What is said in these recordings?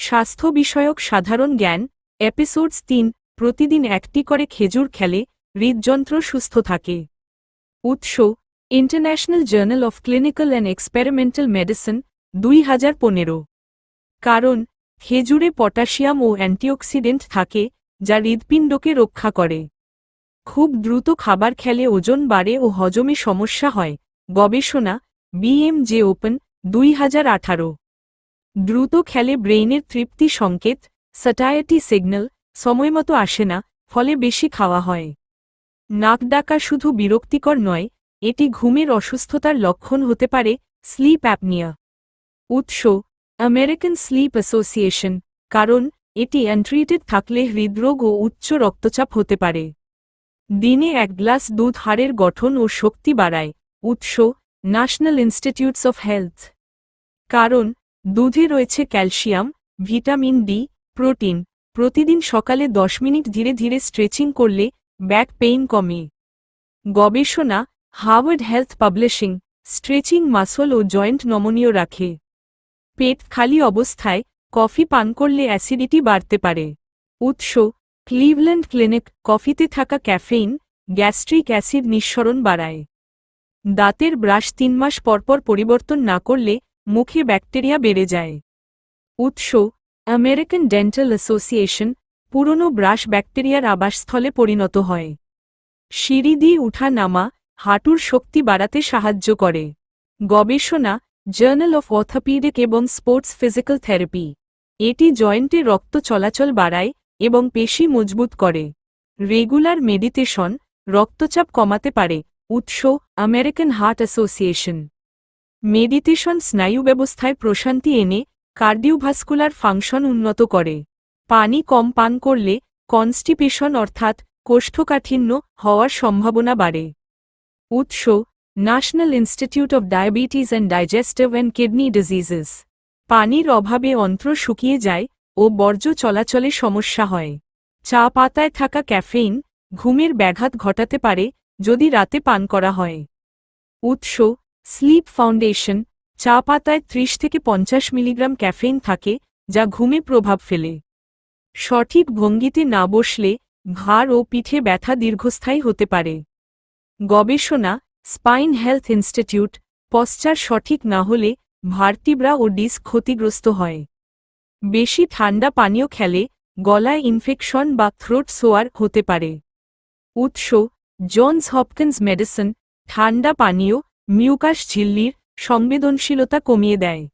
স্বাস্থ্য বিষয়ক সাধারণ জ্ঞান, এপিসোডস তিন, প্রতিদিন একটি করে খেজুর খেলে, হৃদযন্ত্র সুস্থ থাকে। উৎস International Journal of Clinical and Experimental Medicine দুই হাজার পনেরো। কারণ, খেজুরে পটাশিয়াম ও অ্যান্টিঅক্সিডেন্ট থাকে, যা হৃদপিণ্ডকে রক্ষা করে। খুব দ্রুত খাবার খেলে ওজন বাড়ে ও হজমে সমস্যা হয়। গবেষণা বিএমজে ওপেন দুই হাজার আঠারো। দ্রুত খেলে ব্রেইনের তৃপ্তি সংকেত স্যাটায়াটি সিগন্যাল সময়মতো আসে না, ফলে বেশি খাওয়া হয়। নাক ডাকা শুধু বিরক্তিকর নয়, এটি ঘুমের অসুস্থতার লক্ষণ হতে পারে স্লিপ অ্যাপনিয়া উৎস আমেরিকান স্লিপ অ্যাসোসিয়েশন কারণ, এটি অ্যান্ট্রিটেড থাকলে হৃদরোগ ও উচ্চ রক্তচাপ হতে পারে। দিনে এক গ্লাস দুধ হাড়ের গঠন ও শক্তি বাড়ায়। উৎস ন্যাশনাল ইনস্টিটিউটস অফ হেলথ কারণ দুধে রয়েছে ক্যালসিয়াম, ভিটামিন ডি, প্রোটিন। প্রতিদিন সকালে দশ মিনিট ধীরে ধীরে স্ট্রেচিং করলে ব্যাক পেইন কমে। গবেষণা, Harvard Health Publishing, stretching muscle ও জয়েন্ট নমনীয় রাখে। পেট খালি অবস্থায় কফি পান করলে অ্যাসিডিটি বাড়তে পারে। উৎস, ক্লিভল্যান্ড ক্লিনিক, কফিতে থাকা ক্যাফেইন, গ্যাস্ট্রিক অ্যাসিড নিঃসরণ বাড়ায়। দাঁতের ব্রাশ তিন মাস পরপর পরিবর্তন না করলে মুখে ব্যাকটেরিয়া বেড়ে যায়। উৎস, আমেরিকান ডেন্টাল অ্যাসোসিয়েশন, পুরনো ব্রাশ ব্যাকটেরিয়ার আবাসস্থলে পরিণত হয়। সিঁড়ি দিয়ে উঠা নামা হাঁটুর শক্তি বাড়াতে সাহায্য করে। গবেষণা, জার্নাল অফ অর্থোপিডিক এবং স্পোর্টস ফিজিক্যাল থেরাপি। এটি জয়েন্টে রক্ত চলাচল বাড়ায় এবং পেশি মজবুত করে। রেগুলার মেডিটেশন রক্তচাপ কমাতে পারে, উৎস, আমেরিকান হার্ট অ্যাসোসিয়েশন। মেডিটেশন স্নায়ু ব্যবস্থায় প্রশান্তি এনে কার্ডিওভাস্কুলার ফাংশন উন্নত করে। পানি কম পান করলে কনস্টিপেশন অর্থাৎ কোষ্ঠকাঠিন্য হওয়ার সম্ভাবনা বাড়ে। উৎস, National Institute of Diabetes and Digestive and Kidney Diseases. পানির অভাবে অন্ত্র শুকিয়ে যায় ও বর্জ্য চলাচলে সমস্যা হয়। চা পাতায় থাকা ক্যাফেইন ঘুমের ব্যাঘাত ঘটাতে পারে যদি রাতে পান করা হয়। উৎস স্লিপ ফাউন্ডেশন, চা পাতায় ত্রিশ থেকে পঞ্চাশ মিলিগ্রাম ক্যাফেইন থাকে, যা ঘুমে প্রভাব ফেলে। সঠিক ভঙ্গিতে না বসলে ঘাড় ও পিঠে ব্যথা দীর্ঘস্থায়ী হতে পারে। গবেষণা, স্পাইন হেলথ ইনস্টিটিউট, পশ্চার সঠিক না হলে ভার্টিব্রা ও ডিস্ক ক্ষতিগ্রস্ত হয়। বেশি ঠান্ডা পানীয় খেলে গলায় ইনফেকশন বা থ্রোট সোয়ার হতে পারে। উৎস, জনস হপকিন্স মেডিসিন, ঠান্ডা পানীয় মিউকাস ঝিল্লির সংবেদনশীলতা কমিয়ে দেয়।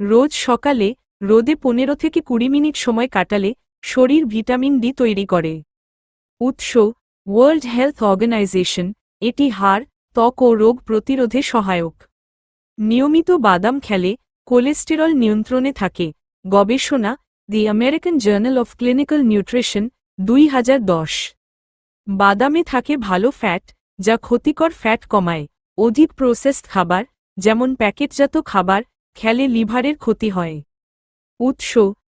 রোজ সকালে রোদে পনেরো থেকে কুড়ি মিনিট সময় কাটালে শরীর ভিটামিন ডি তৈরি করে। উৎস ওয়ার্ল্ড হেলথ অর্গানাইজেশন এটি হাড়, ত্বক ও রোগ প্রতিরোধে সহায়ক। নিয়মিত বাদাম খেলে কোলেস্টেরল নিয়ন্ত্রণে থাকে। গবেষণা The American Journal of Clinical Nutrition দুই হাজার দশ। বাদামে থাকে ভালো ফ্যাট, যা ক্ষতিকর ফ্যাট কমায়। অধিক প্রসেসড খাবার, যেমন প্যাকেটজাত খাবার, খেলে লিভারের ক্ষতি হয়। উৎস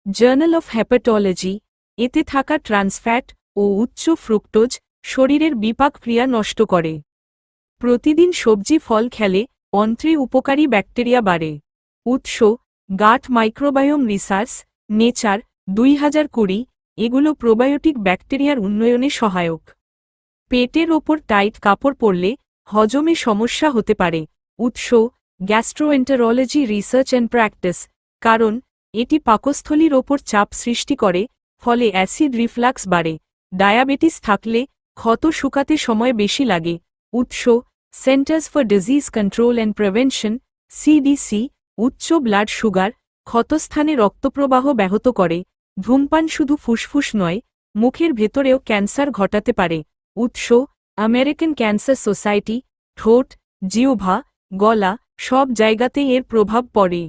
জার্নাল অফ হ্যাপাটোলজি এতে থাকা ট্রান্সফ্যাট ও উচ্চ ফ্রুক্টোজ শরীরের বিপাক ক্রিয়া নষ্ট করে। প্রতিদিন সবজি ফল খেলে অন্ত্রে উপকারী ব্যাকটেরিয়া বাড়ে। উৎস গাট মাইক্রোবায়োম রিসার্চ নেচার দুই হাজার কুড়ি, এগুলো প্রোবায়োটিক ব্যাকটেরিয়ার উন্নয়নে সহায়ক। পেটের ওপর টাইট কাপড় পরলে হজমে সমস্যা হতে পারে। উৎস গ্যাস্ট্রোএন্টারোলজি রিসার্চ অ্যান্ড প্র্যাকটিস কারণ এটি পাকস্থলীর ওপর চাপ সৃষ্টি করে, ফলে অ্যাসিড রিফ্লাক্স বাড়ে। ডায়াবেটিস থাকলে ক্ষত শুকাতে সময় বেশি লাগে। উৎস Centers for Disease Control and Prevention CDC উচ্চ ব্লাড সুগার ক্ষতস্থানে রক্তপ্রবাহ ব্যাহত করে। ধূমপান শুধু ফুসফুস নয়, মুখের ভেতরেও ক্যান্সার ঘটাতে পারে। উৎস আমেরিকান ক্যান্সার সোসাইটি ঠোঁট জিওভা গলা সব জায়গাতে এর প্রভাব পড়ে